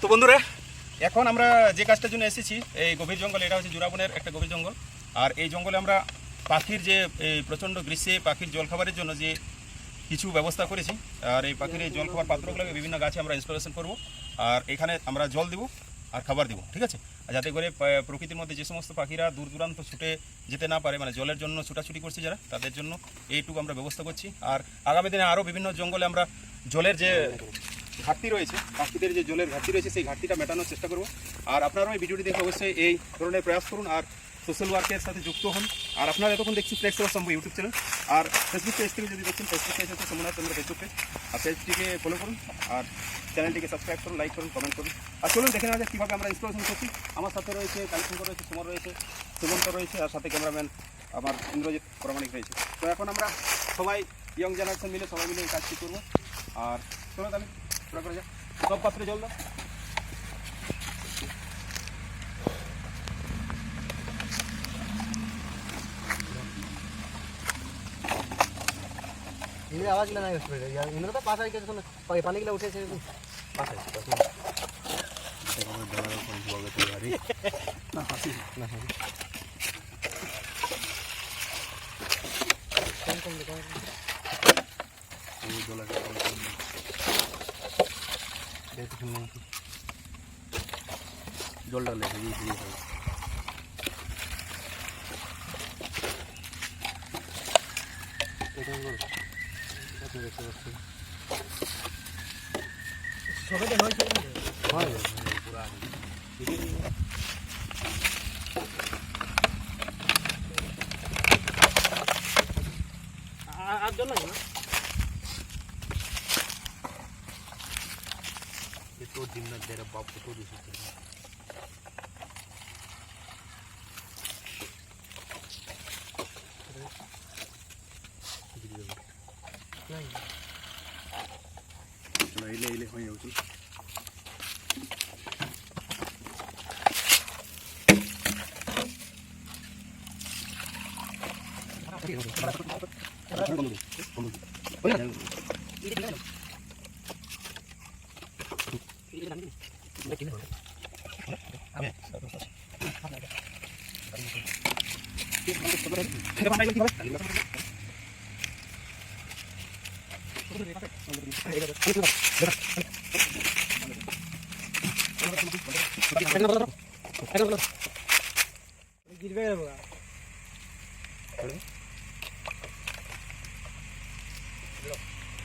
তো বন্ধুরা, এখন আমরা যে কাজটার জন্য এসেছি, এই গভীর জঙ্গল, এটা হচ্ছে জুরাবনের একটা গভীর জঙ্গল। আর এই জঙ্গলে আমরা পাখির যে প্রচণ্ড গ্রীষ্মে পাখির জল খাবারের জন্য যে কিছু ব্যবস্থা করেছি, আর এই পাখির এই জল খাবার পাত্রগুলোকে বিভিন্ন গাছে আমরা ইনস্টলেশন করব। আর এখানে আমরা জল দেবো। আর খাবার দেবো, ঠিক আছে? যাতে করে প্রকৃতির মধ্যে যে সমস্ত পাখিরা দূর দূরান্ত ছুটে যেতে না পারে মানে জলের জন্য ছুটাছুটি করছে যারা, তাদের জন্য এইটুকু আমরা ব্যবস্থা করছি। আর আগামী দিনে আরও বিভিন্ন জঙ্গলে আমরা জলের যে ঘাটতি রয়েছে, পাখিদের যে জলের ঘাটতি রয়েছে, সেই ঘাটতিটা মেটানোর চেষ্টা করব। আর আপনারাও এই ভিডিওটি দেখে অবশ্যই এই ধরনের প্রয়াস করুন। আর সোশ্যাল ওয়ার্কের সাথে যুক্ত হন। আর আপনারা এতক্ষণ দেখছি ফ্লেক্স সেবা সম্ভব ইউটিউব চ্যানেল আর ফেসবুক পেজ থেকে যদি দেখছেন ফেসবুক পেজ হচ্ছে সমনাথ চন্দ্র ফেসবুক পেজ আর পেজটিকে ফলো করুন। আর চ্যানেলটিকে সাবস্ক্রাইব করুন লাইক করুন কমেন্ট করুন। আর চলুন, দেখে নেওয়া যাক কীভাবে আমরা ইনস্টলেশন করছি। আমার সাথে রয়েছে কালীশঙ্কর রয়েছে সুমন রয়েছে সুমন্ত রয়েছে, আর সাথে ক্যামেরাম্যান আমার ইন্দ্রজিৎ প্রামাণিক রয়েছে। তো এখন আমরা সবাই ইয়ং জেনারেশন মিলে সবাই মিলে এই কাজটি করব। আর চলো তাহলে শুরু করা সব পাত্রে জল দাও। ನೀರು ಆವಾಗಿಲ್ಲ ನಾ ಇಷ್ಟು ಇನ್ನೂರು ಪಾಸ್ ಆಗಿ ಪನಿಗಿಲ್ಲ ಉಠೆ ಸೇರಿ ಪಾಸ್ ಆಯ್ತು জলটা লেগে দিয়ে Thank you. আপনি দেখতে পাচ্ছেন। আর জন্য না? तो दिन देर बाप को तो गिरवे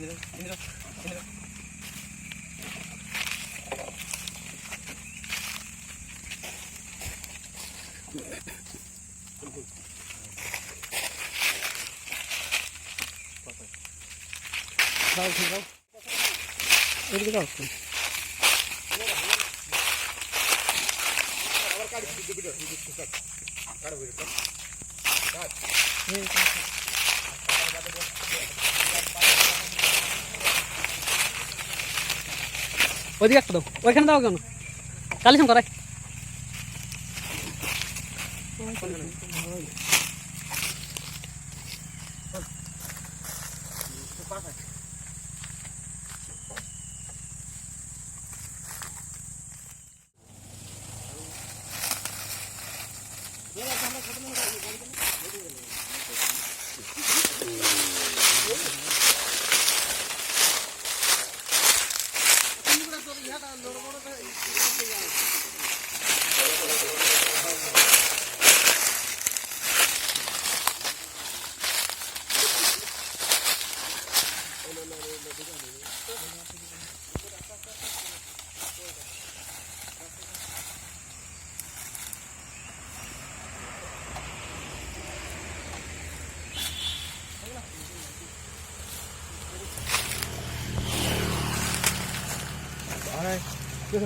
Dal, dal. Öyle dal. Kaç. Evet. ওইদিকে একটা দাও। ওইখানে দাও কেন? কালিশন করাই ನೋಡ್ಬೋದು তো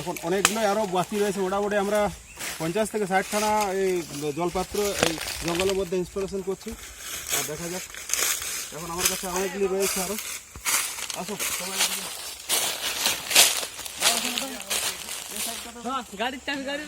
এখন অনেকগুলো আরও বাকি রয়েছে মোটামুটি আমরা পঞ্চাশ থেকে ষাট খানা এই জলপাত্র এই জঙ্গলের মধ্যে ইনস্টলেশন করছি আর দেখা যাক এখন আমার কাছে অনেকগুলি রয়েছে আরও আসো গাড়ির চাবি গাড়ির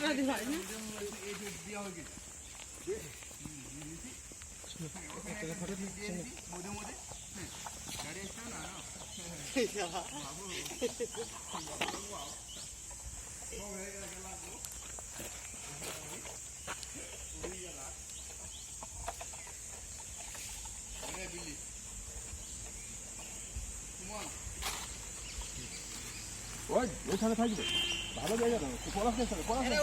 ওই ওইখানে থাকবে ভালো জায়গা না পড়াশ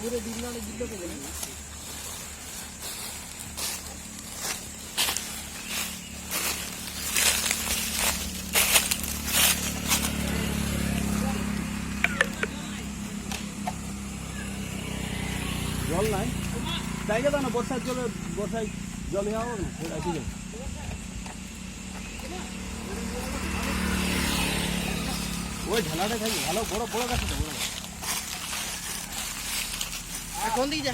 물에 밀면에 밀려서 그래. বর্ষার জলে, বর্ষায় জলে যাও না? রাখি যাও ওই ঢালাটা খাই, ভালো বড় বড় গাছ। কোন দিকে যা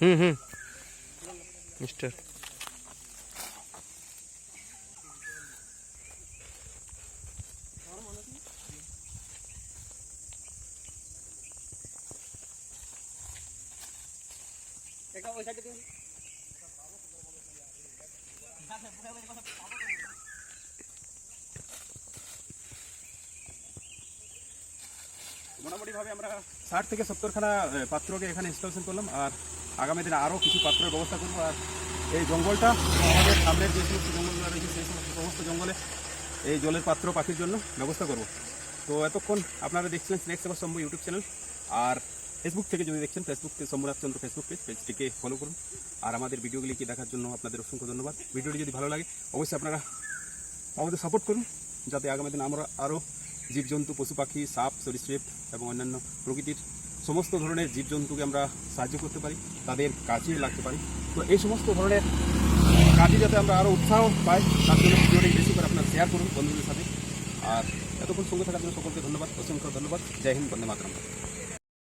হুম হুম। মিস্টার। মোটামুটিভাবে আমরা ষাট থেকে সত্তরখানা পাত্রকে এখানে ইনস্টলেশন করলাম আর আগামী দিনে আরও কিছু পাত্রের ব্যবস্থা করব। আর এই জঙ্গলটা আমাদের সামনের যে সমস্ত জঙ্গলগুলো রয়েছে, সেই সমস্ত জঙ্গলে এই জলের পাত্র পাখির জন্য ব্যবস্থা করব। তো এতক্ষণ আপনারা দেখছিলেন স্নেক্স এবার সম্ভব ইউটিউব চ্যানেল আর ফেসবুক থেকে যদি দেখছেন Facebook Samrat Chandra Facebook page পেজটিকে ফলো করুন। আর আমাদের ভিডিওগুলিকে দেখার জন্য আপনাদের অসংখ্য ধন্যবাদ। ভিডিওটি যদি ভালো লাগে, অবশ্যই আপনারা আমাদের সাপোর্ট করুন, যাতে আগামী দিনে আমরা আরও জীবজন্তু, পশু পাখি, সাপ, সরীসৃপ এবং অন্যান্য প্রকৃতির সমস্ত ধরনের জীবজন্তুকে আমরা সাহায্য করতে পারি, তাদের কাজে লাগতে পারি। তো এই সমস্ত ধরনের কাজে যাতে আমরা আরও উৎসাহ পাই, তার জন্য ভিডিওটি বেশি করে আপনারা শেয়ার করুন বন্ধুদের সাথে। আর এতক্ষণ সঙ্গে থাকার জন্য সকলকে ধন্যবাদ, অসংখ্য ধন্যবাদ। জয় হিন্দ, বন্দে মাতরম।